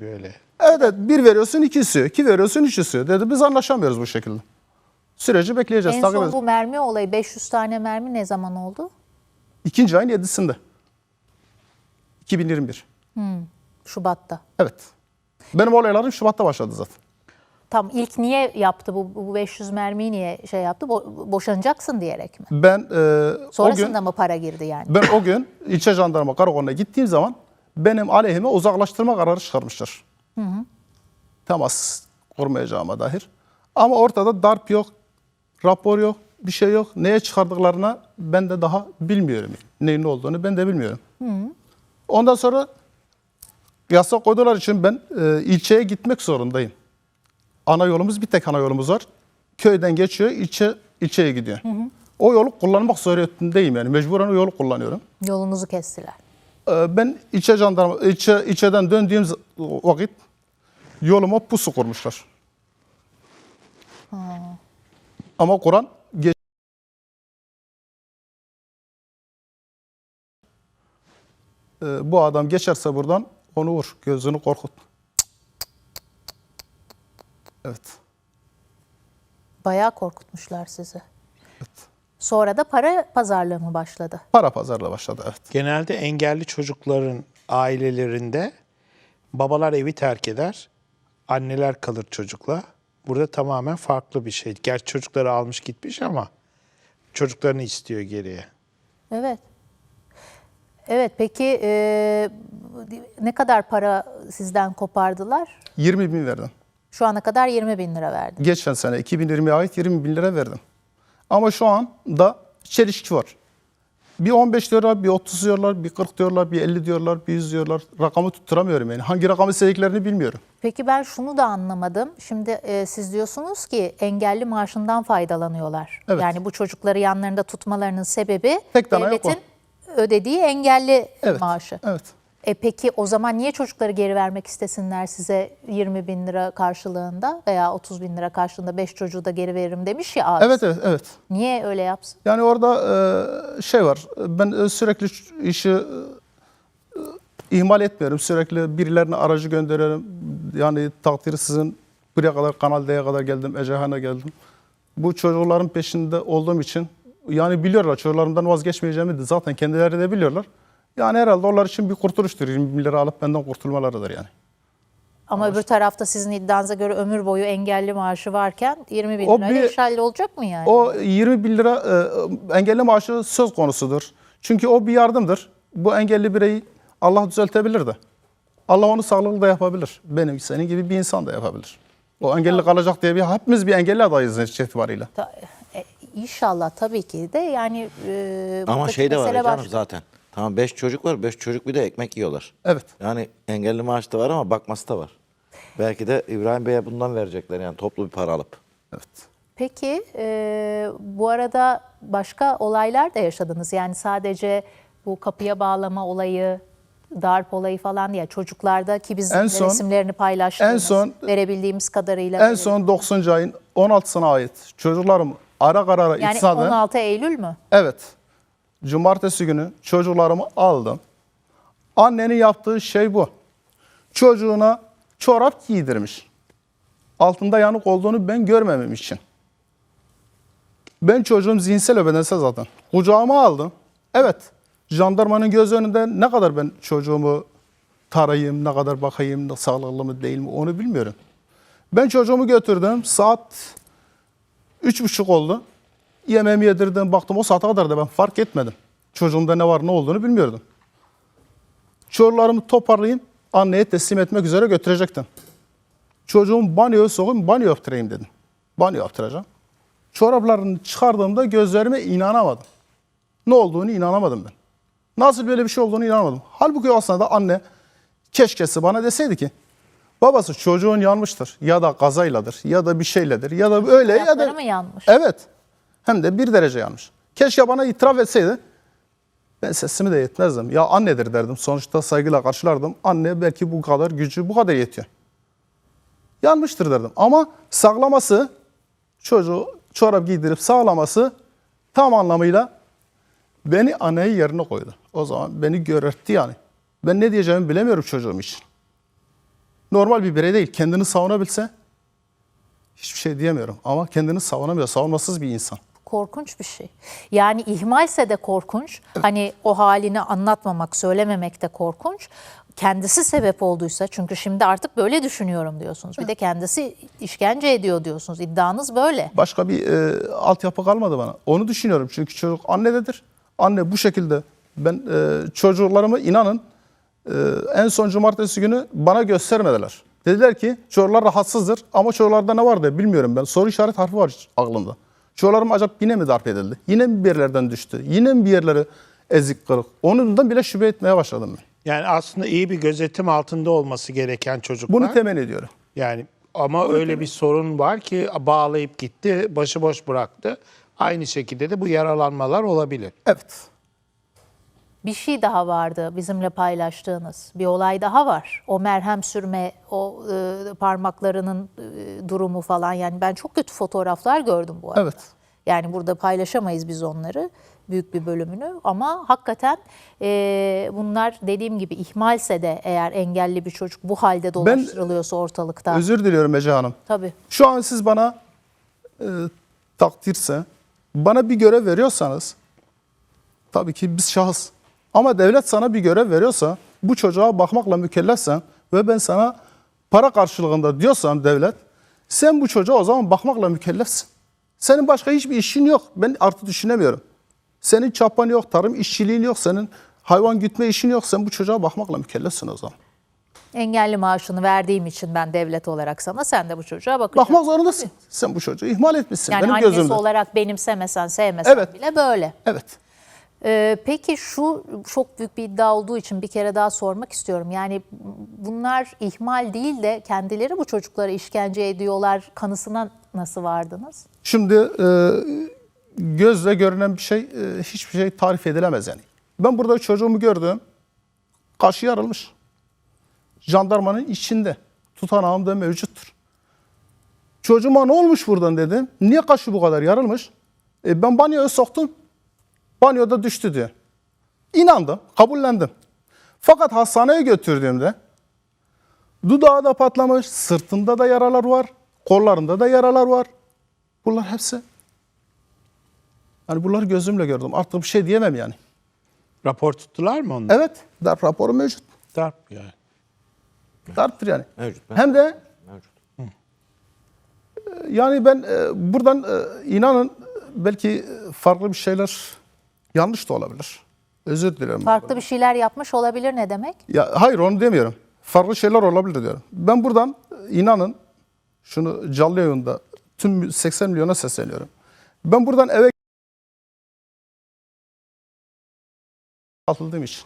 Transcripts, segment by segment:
böyle. Evet, evet bir veriyorsun iki istiyor. iki veriyorsun üç istiyor. Dedi biz anlaşamıyoruz bu şekilde. Süreci bekleyeceğiz. En takip son edeceğiz. bu mermi olayı 500 tane mermi ne zaman oldu? İkinci ayın yedisinde. 2021. Şubat'ta. Evet. Benim olaylarım Şubat'ta başladı zaten. Tam ilk niye yaptı bu, bu 500 mermiyi niye şey yaptı? Bo- boşanacaksın diyerek mi? Ben e, o Sonrasında gün mı para girdi yani? ben o gün ilçe jandarma karakoluna gittiğim zaman benim aleyhime uzaklaştırma kararı çıkarmışlar. Temas kurmayacağıma dair. Ama ortada darp yok, rapor yok, bir şey yok. Neye çıkardıklarına ben de daha bilmiyorum. Neyin ne olduğunu ben de bilmiyorum. Ondan sonra yasak koydular için ben e, ilçeye gitmek zorundayım. Ana yolumuz bir tek ana yolumuz var. Köyden geçiyor, ilçe ilçeye gidiyor. O yolu kullanmak zorundayım yani. Mecburen o yolu kullanıyorum. Yolunuzu kestiler. Ee, Ben ilçe jandarma, ilçe, ilçeden döndüğüm vakit yoluma pusu kurmuşlar. Ama Kur'an geç Ee, bu adam geçerse buradan onu vur, gözünü korkut. Evet. Bayağı korkutmuşlar sizi. Sonra da para pazarlığı mı başladı? Para pazarla başladı evet. Genelde engelli çocukların ailelerinde babalar evi terk eder, anneler kalır çocukla. Burada tamamen farklı bir şey. Gerçi çocukları almış gitmiş ama çocuklarını istiyor geriye. Evet. Evet peki e, ne kadar para sizden kopardılar? 20 bin verdim. Şu ana kadar 20 bin lira verdi. Geçen sene 2020'ye ait 20 bin lira verdim. Ama şu anda çelişki var. Bir 15 diyorlar, bir 30 diyorlar, bir 40 diyorlar, bir 50 diyorlar, bir 100 diyorlar. Rakamı tutturamıyorum yani. Hangi rakamı istediklerini bilmiyorum. Peki ben şunu da anlamadım. Şimdi e, siz diyorsunuz ki engelli maaşından faydalanıyorlar. Evet. Yani bu çocukları yanlarında tutmalarının sebebi Tek devletin ödediği engelli Evet. maaşı. Evet. E peki o zaman niye çocukları geri vermek istesinler size 20 bin lira karşılığında veya 30 bin lira karşılığında 5 çocuğu da geri veririm demiş ya abi. Evet, evet, evet. Niye öyle yapsın? Yani orada e, şey var. Ben e, sürekli işi e, ihmal etmiyorum. Sürekli birilerine aracı gönderiyorum. Yani takdiri sizin buraya kadar Kanal D'ye kadar geldim, Ecehan'a geldim. Bu çocukların peşinde olduğum için yani biliyorlar çocuklarımdan vazgeçmeyeceğimi de zaten kendileri de biliyorlar. Yani herhalde onlar için bir kurtuluştur. 20 bin lira alıp benden kurtulmalarıdır yani. Ama öbür tarafta sizin iddianıza göre ömür boyu engelli maaşı varken 20 bin O lirayla bir- iş olacak mı yani? O 20 bin lira e, engelli maaşı söz konusudur. Çünkü o bir yardımdır. Bu engelli bireyi Allah düzeltebilir de. Allah onu sağlıklı da yapabilir. Benim senin gibi bir insan da yapabilir. O engelli kalacak diye bir hepimiz bir engelli adayız netice itibariyle. Ta- e, İnşallah tabii ki de yani e, Ama buradaki şey de var mesele başka. zaten. Tamam 5 çocuk var. 5 çocuk bir de ekmek yiyorlar. Evet. Yani engelli maaş da var ama bakması da var. Belki de İbrahim Bey'e bundan verecekler yani toplu bir para alıp. Evet. Peki e, bu arada başka olaylar da yaşadınız. Yani sadece bu kapıya bağlama olayı, darp olayı falan diye çocuklarda ki biz En son- resimlerini paylaştınız. en son- verebildiğimiz kadarıyla. En verelim. son 90. ayın 16'sına ait çocuklarım ara karara yani itinaden 16 Eylül mü? Evet. Cumartesi günü çocuklarımı aldım. Annenin yaptığı şey bu. Çocuğuna çorap giydirmiş. Altında yanık olduğunu ben görmemem için. Ben çocuğum zihinsel ve bedensel zaten. Kucağıma aldım. Evet. Jandarmanın göz önünde ne kadar ben çocuğumu tarayayım, ne kadar bakayım, sağlıklı mı değil mi onu bilmiyorum. Ben çocuğumu götürdüm. Saat Üç buçuk oldu. Yemeğimi yedirdim. Baktım o saate kadar da ben fark etmedim. Çocuğumda ne var ne olduğunu bilmiyordum. Çocuklarımı toparlayayım. Anneye teslim etmek üzere götürecektim. Çocuğum banyoya sokayım, banyo yaptırayım dedim. Banyo yaptıracağım. Çoraplarını çıkardığımda gözlerime inanamadım. Ne olduğunu inanamadım ben. Nasıl böyle bir şey olduğunu inanamadım. Halbuki aslında anne keşkesi bana deseydi ki babası çocuğun yanmıştır ya da kazayladır ya da bir şeyledir ya da öyle ya da mı yanmış? Evet. Hem de bir derece yanmış. Keşke bana itiraf etseydi. Ben sesimi de yetmezdim. Ya annedir derdim. Sonuçta saygıyla karşılardım. Anne belki bu kadar gücü bu kadar yetiyor. Yanmıştır derdim. Ama saklaması, çocuğu çorap giydirip sağlaması tam anlamıyla beni anneyi yerine koydu. O zaman beni görertti yani. Ben ne diyeceğimi bilemiyorum çocuğum için. normal bir birey değil. Kendini savunabilse hiçbir şey diyemiyorum. Ama kendini savunamıyor. Savunmasız bir insan. Korkunç bir şey. Yani ihmalse de korkunç. Hani o halini anlatmamak, söylememek de korkunç. Kendisi sebep olduysa çünkü şimdi artık böyle düşünüyorum diyorsunuz. Bir de kendisi işkence ediyor diyorsunuz. İddianız böyle. Başka bir e, altyapı kalmadı bana. Onu düşünüyorum. Çünkü çocuk annededir. Anne bu şekilde ben e, çocuklarımı inanın e, en son cumartesi günü bana göstermediler. Dediler ki çocuklar rahatsızdır ama çocuklarda ne var diye bilmiyorum ben. Soru işaret harfi var aklımda. Çocuklarım acaba yine mi darp edildi? Yine mi bir yerlerden düştü? Yine mi bir yerleri ezik kırık? Onundan bile şüphe etmeye başladım ben. Yani aslında iyi bir gözetim altında olması gereken çocuklar. Bunu temenni ediyorum. Yani ama öyle bir sorun var ki bağlayıp gitti, başıboş bıraktı. Aynı şekilde de bu yaralanmalar olabilir. Evet. Bir şey daha vardı bizimle paylaştığınız. Bir olay daha var. O merhem sürme, o e, parmaklarının e, durumu falan. Yani ben çok kötü fotoğraflar gördüm bu arada. Evet. Yani burada paylaşamayız biz onları büyük bir bölümünü ama hakikaten e, bunlar dediğim gibi ihmalse de eğer engelli bir çocuk bu halde dolaştırılıyorsa ortalıkta. Özür diliyorum Ece Hanım. Tabii. Şu an siz bana e, takdirse, bana bir görev veriyorsanız, tabii ki biz şahıs. Ama devlet sana bir görev veriyorsa, bu çocuğa bakmakla mükellefsen ve ben sana para karşılığında diyorsam devlet, sen bu çocuğa o zaman bakmakla mükellefsin. Senin başka hiçbir işin yok. Ben artık düşünemiyorum. Senin çapan yok, tarım işçiliğin yok, senin hayvan gütme işin yok. Sen bu çocuğa bakmakla mükellefsin o zaman. Engelli maaşını verdiğim için ben devlet olarak sana sen de bu çocuğa bakacaksın. Bakmak zorundasın. Sen bu çocuğu ihmal etmişsin. Yani Benim annesi gözümde. olarak benimsemesen sevmesen Evet. bile böyle. Evet. Ee, peki şu çok büyük bir iddia olduğu için bir kere daha sormak istiyorum. Yani bunlar ihmal değil de kendileri bu çocuklara işkence ediyorlar kanısına nasıl vardınız? Şimdi e, gözle görünen bir şey e, hiçbir şey tarif edilemez yani. Ben burada çocuğumu gördüm. Kaşı yarılmış. Jandarmanın içinde. Tutanağım da mevcuttur. Çocuğuma ne olmuş buradan dedim. Niye kaşı bu kadar yarılmış? E, ben banyoya soktum. Banyoda düştü diyor. İnandım, kabullendim. Fakat hastaneye götürdüğümde dudağı da patlamış, sırtında da yaralar var, kollarında da yaralar var. Bunlar hepsi. Yani bunları gözümle gördüm. Artık bir şey diyemem yani. Rapor tuttular mı onu? Evet, darp raporu mevcut. Darp yani. Darptır yani. Mevcut. Ben- Hem de Mevcut. yani ben e, buradan e, inanın belki farklı bir şeyler yanlış da olabilir. Özür dilerim. Farklı bir şeyler yapmış olabilir ne demek? Ya hayır onu demiyorum. Farklı şeyler olabilir diyorum. Ben buradan e, inanın şunu canlı yayında tüm 80 milyona sesleniyorum. Ben buradan eve atıldığım için.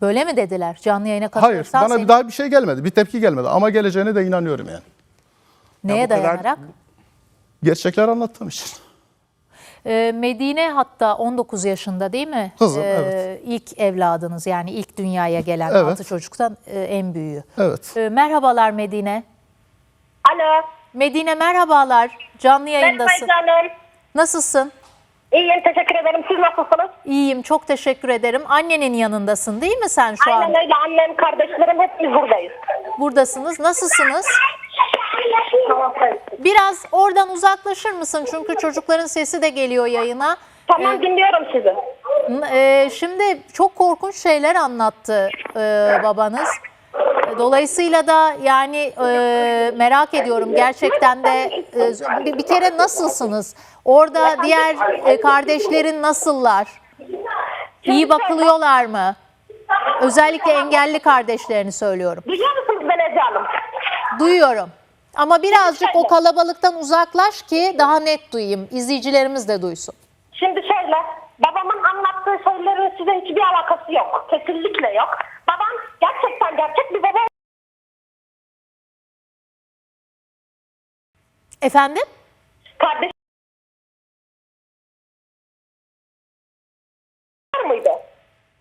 Böyle mi dediler? Canlı yayına Hayır katılırsan bana seni- bir daha bir şey gelmedi. Bir tepki gelmedi ama geleceğine de inanıyorum yani. neye kadar- dayanarak? Gerçekler anlattığım için. Ee, Medine hatta 19 yaşında değil mi? Kızım, Ee, evet. İlk evladınız yani ilk dünyaya gelen Evet. 6 çocuktan e, en büyüğü. Evet. Ee, merhabalar Medine. Alo. Medine merhabalar. Canlı Merhaba yayındasın. canım. Nasılsın? İyiyim teşekkür ederim. Siz nasılsınız? İyiyim çok teşekkür ederim. Annenin yanındasın değil mi sen şu an? Aynen öyle. Annem, kardeşlerim hepimiz buradayız. Buradasınız. Nasılsınız? Tamam. Biraz oradan uzaklaşır mısın? Çünkü çocukların sesi de geliyor yayına. Tamam dinliyorum sizi. N- e, şimdi çok korkunç şeyler anlattı e, babanız. Dolayısıyla da yani e, merak ediyorum gerçekten de e, bir, bir kere nasılsınız? Orada diğer e, kardeşlerin nasıllar? İyi bakılıyorlar mı? Özellikle engelli kardeşlerini söylüyorum. Duyuyor musunuz beni Ece Hanım? Duyuyorum. Ama birazcık o kalabalıktan uzaklaş ki daha net duyayım. İzleyicilerimiz de duysun. Şimdi şöyle. Babamın anlattığı şeylerin size hiçbir alakası yok. Kesinlikle yok. Babam gerçekten gerçek bir baba Efendim? kardeş var mıydı?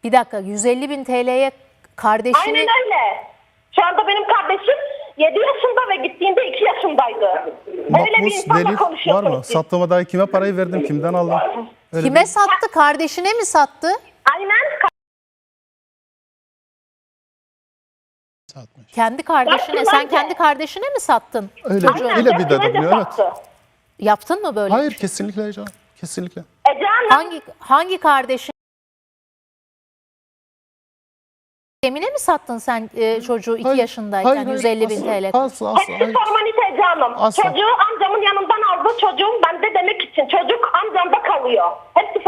Bir dakika 150 bin TL'ye kardeşini... Aynen öyle. Şu anda benim kardeşim 7 yaşında ve gittiğinde 2 yaşındaydı. Öyle bir Mahpus insanla delil var konuşuyorsunuz mı? siz. Sattığıma dair kime parayı verdim, kimden aldım? Öyle Kime bir- sattı? Kardeşine mi sattı? Aynen. Satmış. Kendi kardeşine, Yaptım sen ben de. kendi kardeşine mi sattın Öyle, çocuğu? öyle bir dedim de evet. sattı. Yaptın mı böyle? Hayır şey? kesinlikle Ece Hanım. Kesinlikle. Ece Hanım Hangi hangi kardeşin? Emine mi sattın sen e, çocuğu 2 Hayır, yaşındayken hayır, hayır, 150 bin asla, TL? Asla asla. Hepsi Hayır. formalite Ece Hanım. Asla. Çocuğu amcamın yanından aldı. Çocuğum bende demek için. Çocuk amcamda kalıyor. Hepsi